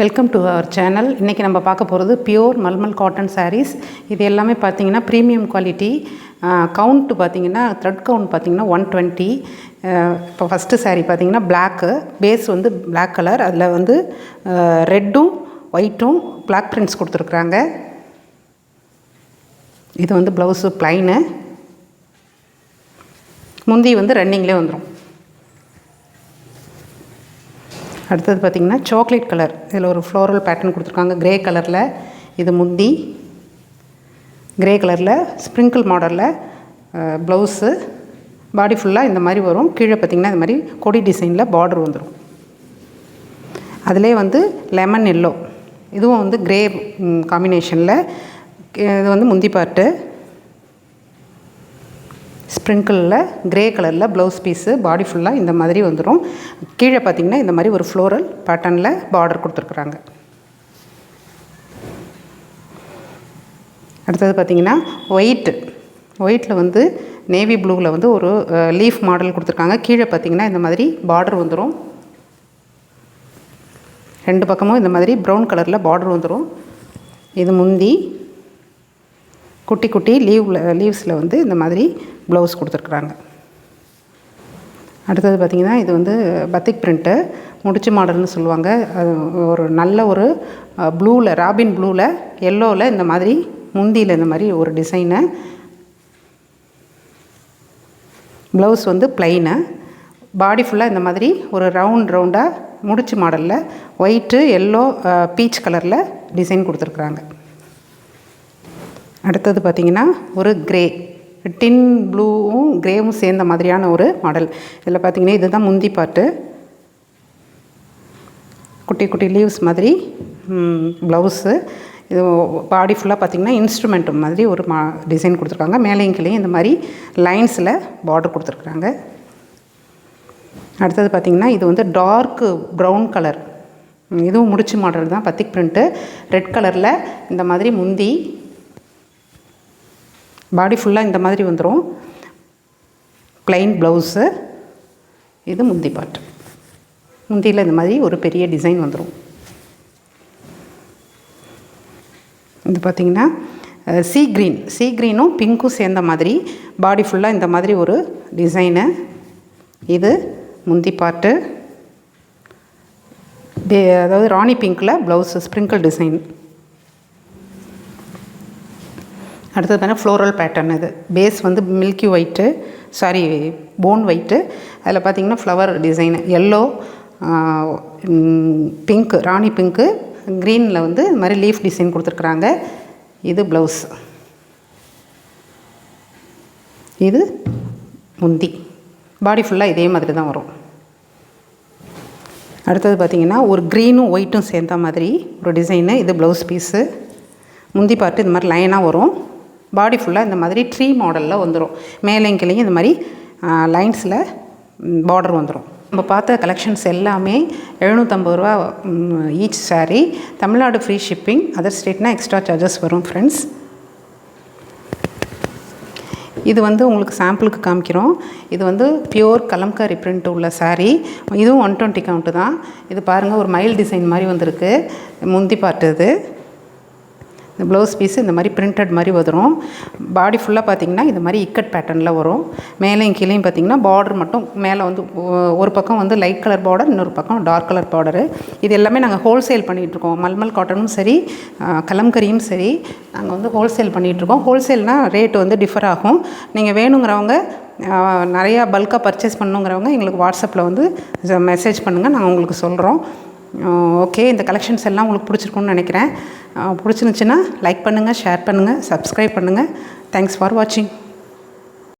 Welcome to our channel இன்றைக்கி நம்ம பார்க்க போகிறது பியோர் மல்மல் காட்டன் சாரீஸ் இது எல்லாமே பார்த்தீங்கன்னா ப்ரீமியம் குவாலிட்டி கவுண்ட் பார்த்தீங்கன்னா த்ரெட் கவுண்ட் பார்த்திங்கன்னா ஒன் டுவெண்ட்டி இப்போ ஃபஸ்ட்டு சாரீ பார்த்தீங்கன்னா பிளாக்கு பேஸ் வந்து பிளாக் கலர் அதில் வந்து ரெட்டும் ஒயிட்டும் பிளாக் பிரிண்ட்ஸ் கொடுத்துருக்குறாங்க. இது வந்து ப்ளவுஸு ப்ளைனு முந்தி வந்து ரன்னிங்லேயே வந்துடும் அடுத்தது பார்த்திங்கன்னா சாக்லேட் கலர் இதில் ஒரு ஃப்ளோரல் பேட்டர்ன் கொடுத்துருக்காங்க. க்ரே கலரில் இது முந்தி க்ரே கலரில் ஸ்ப்ரிங்கிள் மாடலில் ப்ளவுஸு பாடி ஃபுல்லாக இந்த மாதிரி வரும். கீழே பார்த்திங்கன்னா இந்த மாதிரி கொடி டிசைனில் பார்டர் வந்துடும் அதிலே வந்து லெமன் எல்லோ இதுவும் வந்து கிரே காம்பினேஷனில் இது வந்து முந்தி பாட்டு ஸ்ப்ரிங்கிளில் கிரே கலரில் ப்ளவுஸ் பீஸு பாடி ஃபுல்லாக இந்த மாதிரி வந்துடும் கீழே பார்த்தீங்கன்னா இந்த மாதிரி ஒரு ஃப்ளோரல் பேட்டர்னில் பார்டர் கொடுத்துருக்குறாங்க. அடுத்தது பார்த்தீங்கன்னா ஒயிட்டு ஒயிட்டில் வந்து நேவி ப்ளூவில் வந்து ஒரு லீஃப் மாடல் கொடுத்துருக்காங்க. கீழே பார்த்தீங்கன்னா இந்த மாதிரி பார்டர் வந்துடும் ரெண்டு பக்கமும் இந்த மாதிரி ப்ரௌன் கலரில் பார்டர் வந்துடும் இது முந்தி குட்டி குட்டி லீவில் லீவ்ஸில் வந்து இந்த மாதிரி ப்ளவுஸ் கொடுத்துருக்குறாங்க. அடுத்தது பார்த்திங்கன்னா இது வந்து பத்திக் பிரிண்ட்டு முடிச்சு மாடல்னு சொல்லுவாங்க. அது ஒரு நல்ல ஒரு ப்ளூவில் ராபின் ப்ளூவில் எல்லோவில் இந்த மாதிரி முந்தியில் இந்த மாதிரி ஒரு டிசைனு ப்ளவுஸ் வந்து ப்ளைனு பாடி ஃபுல்லாக இந்த மாதிரி ஒரு ரவுண்ட் ரவுண்டாக முடிச்சு மாடலில் ஒயிட்டு எல்லோ பீச் கலரில் டிசைன் கொடுத்துருக்குறாங்க. அடுத்தது பார்த்திங்கன்னா ஒரு கிரே டின் ப்ளூவும் கிரேவும் சேர்ந்த மாதிரியான ஒரு மாடல் இதில் பார்த்திங்கன்னா இதுதான் முந்தி பாட்டு. குட்டி குட்டி லீவ்ஸ் மாதிரி ப்ளவுஸு இது பாடி ஃபுல்லாக பார்த்திங்கன்னா இன்ஸ்ட்ருமெண்ட் மாதிரி ஒரு மா டிசைன் கொடுத்துருக்காங்க. மேலேயும் கீழே இந்த மாதிரி லைன்ஸில் பார்டர் கொடுத்துருக்குறாங்க. அடுத்தது பார்த்திங்கன்னா இது வந்து டார்க்கு ப்ரௌன் கலர் இதுவும் முடிச்சு மாடல் தான். பத்திக் பிரிண்ட்டு ரெட் கலரில் இந்த மாதிரி முந்தி பாடி ஃபுல்லாக இந்த மாதிரி வந்துடும் ப்ளைன் ப்ளவுஸு இது முந்தி பாட்டு முந்தியில் இந்த மாதிரி ஒரு பெரிய டிசைன் வந்துடும் இது பார்த்திங்கன்னா சீ க்ரீன் சீ க்ரீனும் பிங்க்கும் சேர்ந்த மாதிரி பாடி ஃபுல்லாக இந்த மாதிரி ஒரு டிசைனு இது முந்தி பாட்டு அதாவது ராணி பிங்க்கில் ப்ளவுஸு ஸ்ப்ரிங்கிள் டிசைன் அடுத்தது பார்த்தீங்கன்னா ஃப்ளோரல் பேட்டர்ன் இது. பேஸ் வந்து milky white sari bone white அதில் பார்த்தீங்கன்னா ஃப்ளவர் டிசைனு எல்லோ பிங்க்கு ராணி பிங்க்கு க்ரீனில் வந்து இது மாதிரி லீஃப் டிசைன் கொடுத்துருக்குறாங்க. இது ப்ளவுஸ் இது முந்தி. பாடி ஃபுல்லாக இதே மாதிரி தான் வரும். அடுத்தது பார்த்திங்கன்னா ஒரு க்ரீனும் ஒயிட்டும் சேர்ந்த மாதிரி ஒரு டிசைனு இது ப்ளவுஸ் பீஸு முந்தி பார்ட்டு இந்த மாதிரி லைனாக வரும். பாடி ஃபுல்லாக இந்த மாதிரி ட்ரீ மாடலில் வந்துடும் மேலேயும் கிளையும் இந்த மாதிரி லைன்ஸில் பார்டர் வந்துடும் நம்ம பார்த்த கலெக்ஷன்ஸ் எல்லாமே எழுநூற்றம்பது ரூபா each sari Tamil Nadu free shipping other ஸ்டேட்னால் extra charges வரும் ஃப்ரெண்ட்ஸ் இது வந்து உங்களுக்கு சாம்பிளுக்கு காமிக்கிறோம். இது வந்து பியோர் கலம்காரி பிரிண்ட் உள்ள சாரீ இதுவும் ஒன் டுவெண்ட்டி கவுண்ட்டு தான். இது பாருங்கள் ஒரு மயில் டிசைன் மாதிரி வந்திருக்கு. முந்தி பார்ட்டு இது இந்த ப்ளவுஸ் பீஸ் இந்த மாதிரி பிரிண்டட் மாதிரி வரும். பாடி ஃபுல்லாக பார்த்திங்கன்னா இந்த மாதிரி இக்கட் பேட்டர்னில் வரும். மேலேயும் கீழேயும் பார்த்திங்கன்னா பார்டர் மட்டும் மேலே வந்து ஒரு பக்கம் வந்து லைட் கலர் பார்டர் இன்னொரு பக்கம் டார்க் கலர் பார்டரு இது எல்லாமே நாங்கள் ஹோல்சேல் பண்ணிகிட்ருக்கோம் மல்மல் காட்டனும் சரி கலம்கரியும் சரி நாங்கள் வந்து ஹோல்சேல் பண்ணிகிட்ருக்கோம் ஹோல்சேல்னால் ரேட்டு வந்து டிஃபர் ஆகும். நீங்கள் வேணுங்கிறவங்க நிறையா பல்காக பர்ச்சேஸ் பண்ணுங்கிறவங்க எங்களுக்கு வாட்ஸ்அப்பில் வந்து மெசேஜ் பண்ணுங்கள் நாங்கள் உங்களுக்கு சொல்கிறோம் ஓகே இந்த கலெக்ஷன்ஸ் எல்லாம் உங்களுக்கு பிடிச்சிருக்குன்னு நினைக்கிறேன். பிடிச்சிருந்துச்சின்னா லைக் பண்ணுங்கள் ஷேர் பண்ணுங்கள் சப்ஸ்கிரைப் பண்ணுங்கள் தேங்க்ஸ் ஃபார் வாட்சிங்